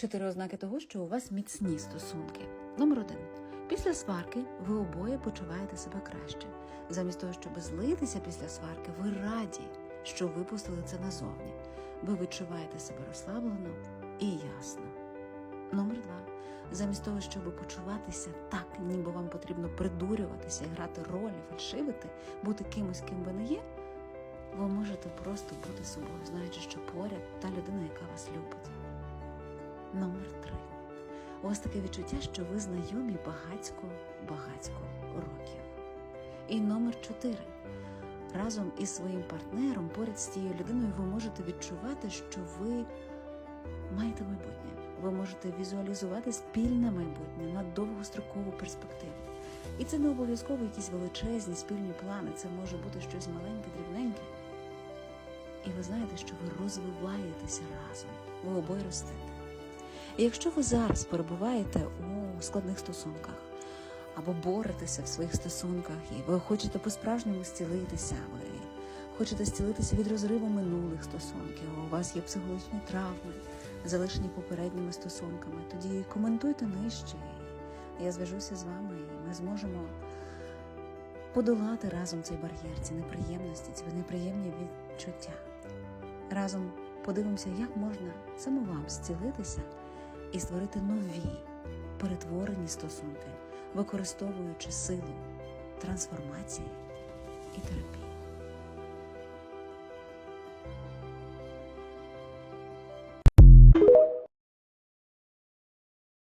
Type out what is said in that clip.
Чотири ознаки того, що у вас міцні стосунки. Номер один. Після сварки ви обоє почуваєте себе краще. Замість того, щоб злитися після сварки, ви раді, що випустили це назовні. Ви відчуваєте себе розслаблено і ясно. Номер два. Замість того, щоб почуватися так, ніби вам потрібно придурюватися грати ролі, фальшивити, бути кимось, ким ви не є, ви можете просто бути собою, знаючи, що поряд та людина, яка вас любить. Номер три. У вас таке відчуття, що ви знайомі багацько, багацько років. І номер чотири. Разом із своїм партнером, поряд з тією людиною, ви можете відчувати, що ви маєте майбутнє. Ви можете візуалізувати спільне майбутнє на довгострокову перспективу. І це не обов'язково якісь величезні спільні плани, це може бути щось маленьке, дрібненьке. І ви знаєте, що ви розвиваєтеся разом, ви обоє ростете. Якщо ви зараз перебуваєте у складних стосунках або боретеся в своїх стосунках, і ви хочете по-справжньому зцілитися, ви хочете зцілитися від розриву минулих стосунків, у вас є психологічні травми, залишені попередніми стосунками, тоді коментуйте нижче. Я зв'яжуся з вами, і ми зможемо подолати разом цей бар'єр, ці неприємності, ці неприємні відчуття. Разом подивимося, як можна саме вам зцілитися і створити нові перетворені стосунки, використовуючи силу трансформації і терапії.